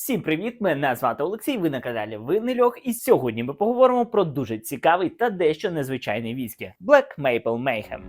Всім привіт! Мене звати Олексій. Ви на каналі Винний Льох, і сьогодні ми поговоримо про дуже цікавий та дещо незвичайний віскі Black Maple Mayhem.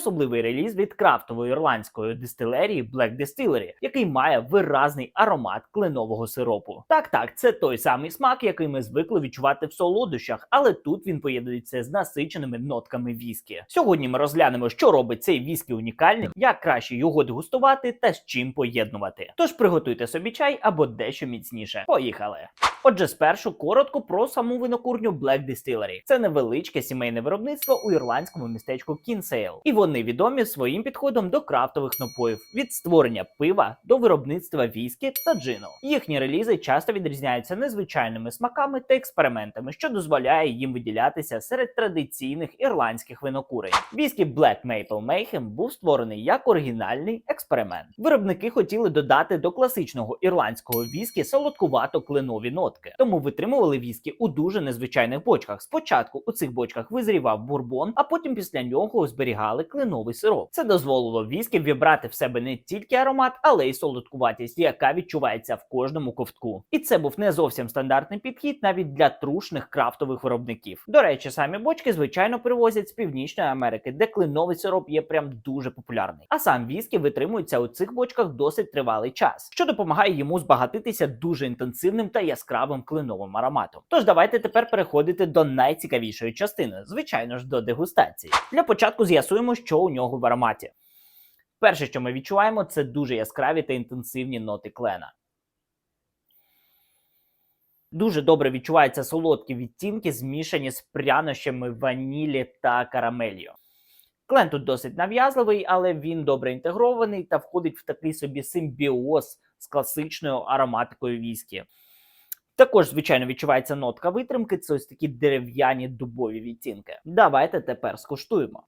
Особливий реліз від крафтової ірландської дистилерії Black Distillery, який має виразний аромат кленового сиропу. Так, так, це той самий смак, який ми звикли відчувати в солодощах, але тут він поєднується з насиченими нотками віскі. Сьогодні ми розглянемо, що робить цей віскі унікальним, як краще його дегустувати та з чим поєднувати. Тож приготуйте собі чай або дещо міцніше. Поїхали! Отже, спершу коротко про саму винокурню Black Distillery. Це невеличке сімейне виробництво у ірландському містечку Кінсейл. І вони відомі своїм підходом до крафтових напоїв від створення пива до виробництва віскі та джину. Їхні релізи часто відрізняються незвичайними смаками та експериментами, що дозволяє їм виділятися серед традиційних ірландських винокурень. Віскі Black Maple Mayhem був створений як оригінальний експеримент. Виробники хотіли додати до класичного ірландського віскі солодкувато кленові нотки, тому витримували віскі у дуже незвичайних бочках. Спочатку у цих бочках визрівав бурбон, а потім після нього зберігали кленовий сироп. Це дозволило віскі вібрати в себе не тільки аромат, але й солодкуватість, яка відчувається в кожному ковтку. І це був не зовсім стандартний підхід навіть для трушних крафтових виробників. До речі, самі бочки звичайно привозять з Північної Америки, де кленовий сироп є прям дуже популярний. А сам віскі витримується у цих бочках досить тривалий час, що допомагає йому збагатитися дуже інтенсивним та яскравим кленовим ароматом. Тож давайте тепер переходити до найцікавішої частини, звичайно ж, до дегустації. Для початку з'ясуємо, що у нього в ароматі. Перше, що ми відчуваємо, це дуже яскраві та інтенсивні ноти клена. Дуже добре відчуваються солодкі відтінки, змішані з прянощами ванілі та карамелью. Клен тут досить нав'язливий, але він добре інтегрований та входить в такий собі симбіоз з класичною ароматикою віскі. Також, звичайно, відчувається нотка витримки, це ось такі дерев'яні дубові відтінки. Давайте тепер скуштуємо.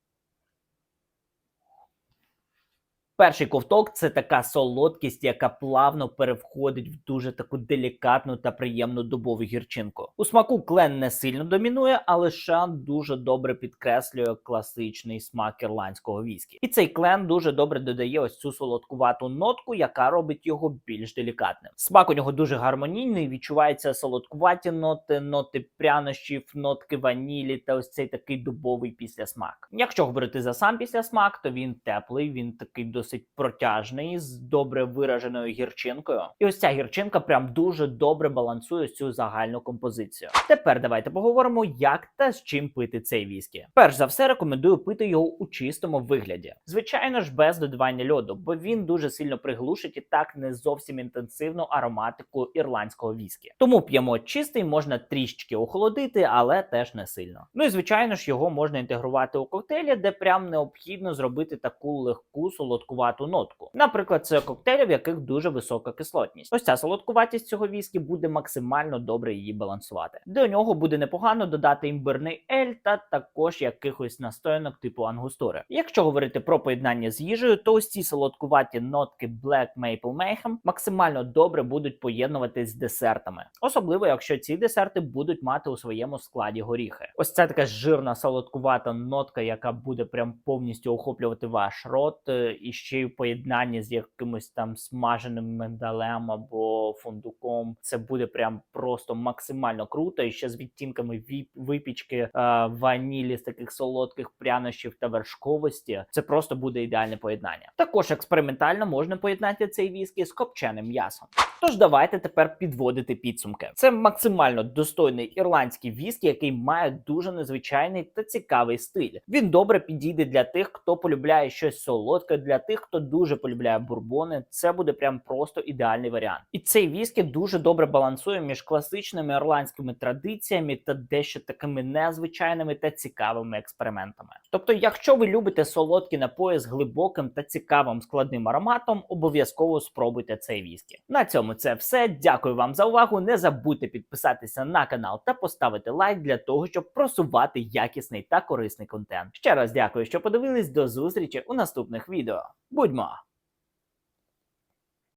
Перший ковток це така солодкість, яка плавно перевходить в дуже таку делікатну та приємну дубову гірчинку. У смаку клен не сильно домінує, але шан дуже добре підкреслює класичний смак ірландського віскі. І цей клен дуже добре додає ось цю солодкувату нотку, яка робить його більш делікатним. Смак у нього дуже гармонійний, відчувається солодкуваті ноти, ноти прянощів, нотки ванілі та ось цей такий дубовий післясмак. Якщо говорити за сам післясмак, то він теплий, він такий досить протяжний з добре вираженою гірчинкою. І ось ця гірчинка прям дуже добре балансує цю загальну композицію. Тепер давайте поговоримо, як та з чим пити цей віскі. Перш за все, рекомендую пити його у чистому вигляді. Звичайно ж, без додавання льоду, бо він дуже сильно приглушить і так не зовсім інтенсивну ароматику ірландського віскі. Тому п'ємо чистий, можна трішечки охолодити, але теж не сильно. Ну і звичайно ж, його можна інтегрувати у коктейлі, де прям необхідно зробити таку легку солодкувату нотку. Наприклад, це коктейлі, в яких дуже висока кислотність. Ось ця солодкуватість цього віскі буде максимально добре її балансувати. До нього буде непогано додати імбирний ель та також якихось настоянок типу ангустури. Якщо говорити про поєднання з їжею, то ось ці солодкуваті нотки Black Maple Mayhem максимально добре будуть поєднуватись з десертами, особливо якщо ці десерти будуть мати у своєму складі горіхи. Ось це така жирна солодкувата нотка, яка буде прям повністю охоплювати ваш рот е, і ще й в поєднанні з якимось там смаженим миндалем або фундуком. Це буде прям просто максимально круто. І ще з відтінками випічки е, ванілі з таких солодких прянощів та вершковості. Це просто буде ідеальне поєднання. Також експериментально можна поєднати цей віскі з копченим м'ясом. Тож давайте тепер підводити підсумки. Це максимально достойний ірландський віскі, який має дуже незвичайний та цікавий стиль. Він добре підійде для тих, хто полюбляє щось солодке, для тих, хто дуже полюбляє бурбони. Це буде прям просто ідеальний варіант. І цей віскі дуже добре балансує між класичними ірландськими традиціями та дещо такими незвичайними та цікавими експериментами. Тобто, якщо ви любите солодкі напої з глибоким та цікавим складним ароматом, обов'язково спробуйте цей віскі. На цьому це все. Дякую вам за увагу. Не забудьте підписатися на канал та поставити лайк для того, щоб просувати якісний та корисний контент. Ще раз дякую, що подивились. До зустрічі у наступних відео. Будьмо!